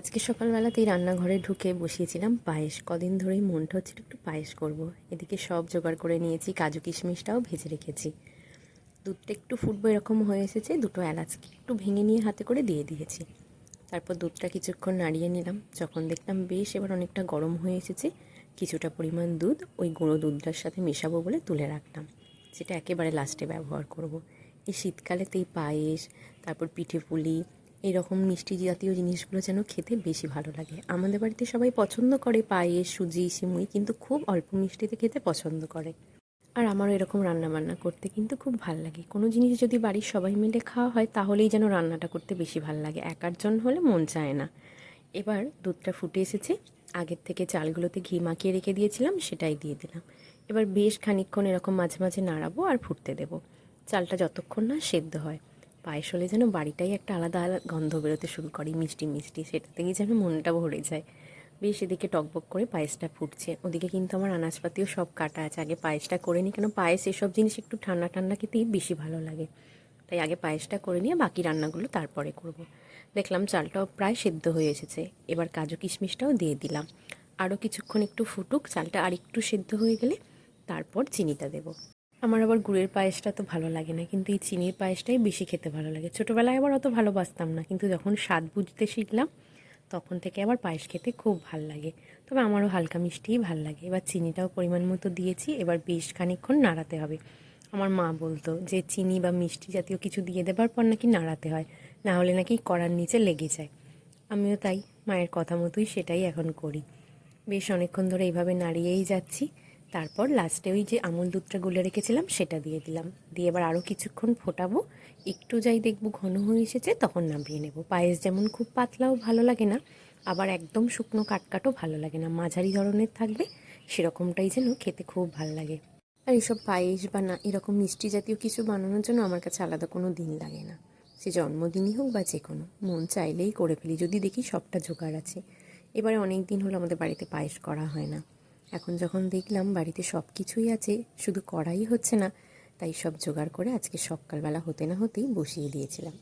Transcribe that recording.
আজকে সকালবেলাতেই রান্নাঘরে ঢুকে বসিয়েছিলাম পায়েস কদিন ধরেই মনটা হচ্ছিল একটু পায়েস করব। এদিকে সব জোগাড় করে নিয়েছি, কাজু কিশমিশটাও ভেজে রেখেছি দুধটা একটু ফুটবো এরকম হয়ে এসেছে, দুটো এলাচকে একটু ভেঙে নিয়ে হাতে করে দিয়ে দিয়েছি তারপর দুধটা কিছুক্ষণ নাড়িয়ে নিলাম যখন দেখলাম বেশ এবার অনেকটা গরম হয়ে এসেছে, কিছুটা পরিমাণ দুধ, ওই গুঁড়ো দুধটার সাথে মেশাবো বলে তুলে রাখলাম সেটা একেবারে লাস্টে ব্যবহার করব। এই শীতকালেতেই পায়েস, তারপর পিঠে পুলি এরকম মিষ্টি জাতীয় জিনিসগুলো যেন খেতে বেশি ভালো লাগে। আমাদের বাড়িতে সবাই পছন্দ করে পায়েস, সুজি, সিমুই, কিন্তু খুব অল্প মিষ্টিতে খেতে পছন্দ করে। আর আমারও এরকম রান্না বান্না করতে কিন্তু খুব ভালো লাগে। কোনো জিনিস যদি বাড়ির সবাই মিলে খাওয়া হয়, তাহলেই যেন রান্নাটা করতে বেশি ভালো লাগে। একার জন হলে মন চায় না। এবার দুধটা ফুটে এসেছে। আগের থেকে চালগুলোতে ঘি মাখিয়ে রেখে দিয়েছিলাম, সেটাই দিয়ে দিলাম। এবার বেশ খানিকক্ষণ এরকম মাঝে মাঝে নাড়াবো আর ফুটতে দেবো। চালটা যতক্ষণ না সেদ্ধ হয়। পায়েস হলে যেন বাড়িটাই একটা আলাদা আলাদা গন্ধ বেরোতে শুরু করে, মিষ্টি মিষ্টি। সেটা থেকেই যেন মনটা ভরে যায়। বেশ এদিকে টকবক করে পায়েসটা ফুটছে। ওদিকে কিন্তু আমার আনাজপাতিও সব কাটা আছে। আগে পায়েসটা করে নিই, কেন পায়েস এসব জিনিস একটু ঠান্ডা ঠান্ডা খেতেই বেশি ভালো লাগে। তাই আগে পায়েসটা করে নিয়ে বাকি রান্নাগুলো তারপরে করব। দেখলাম চালটাও প্রায় সেদ্ধ হয়ে এসেছে। এবার কাজু কিশমিশটাও দিয়ে দিলাম। আরও কিছুক্ষণ একটু ফুটুক, চালটা আর একটু সেদ্ধ হয়ে গেলে তারপর চিনিটা দেবো। আমার আবার গুড়ের পায়েসটা তো ভালো লাগে না, কিন্তু এই চিনির পায়েসটাই বেশি খেতে ভালো লাগে। ছোটোবেলায় আবার অত ভালোবাসতাম না, কিন্তু যখন স্বাদ বুঝতে শিখলাম, তখন থেকে আবার পায়েস খেতে খুব ভালো লাগে। তবে আমারও হালকা মিষ্টিই ভালো লাগে। এবার চিনিটাও পরিমাণ মতো দিয়েছি, এবার বেশ খানিকক্ষণ নাড়াতে হবে। আমার মা বলতো যে, চিনি বা মিষ্টি জাতীয় কিছু দিয়ে দেবার পর নাকি নাড়াতে হয়, না হলে নাকি কড়ার নিচে লেগে যায়। আমিও তাই মায়ের কথা মতোই সেটাই এখন করি। বেশ অনেকক্ষণ ধরে এইভাবে নাড়িয়েই যাচ্ছি। তারপর লাস্টে ওই যে আমুল দুধটা গুলে রেখেছিলাম, সেটা দিয়ে দিলাম। দিয়ে এবার আরও কিছুক্ষণ ফোটাবো। একটু যাই দেখব ঘন হয়ে এসেছে, তখন নামিয়ে নেব। পায়েস যেমন খুব পাতলাও ভালো লাগে না, আবার একদম শুকনো কাটকাটও ভালো লাগে না। মাঝারি ধরনের থাকবে, সেরকমটাই যেন খেতে খুব ভালো লাগে। আর এইসব পায়েস বা না, এরকম মিষ্টি জাতীয় কিছু বানানোর জন্য আমার কাছে আলাদা কোনো দিন লাগে না। সে জন্মদিনই হোক বা যে কোনো মন চাইলেই করে ফেলি, যদি দেখি সবটা জোগাড় আছে। এবারে অনেক দিন হলো আমাদের বাড়িতে পায়েস করা হয় না। এখন যখন দেখলাম বাড়িতে সব কিছুই আছে, শুধু করাই হচ্ছে না, তাই সব জোগাড় করে আজকে সকালবেলা হতে না হতেই বসিয়ে দিয়েছিলাম।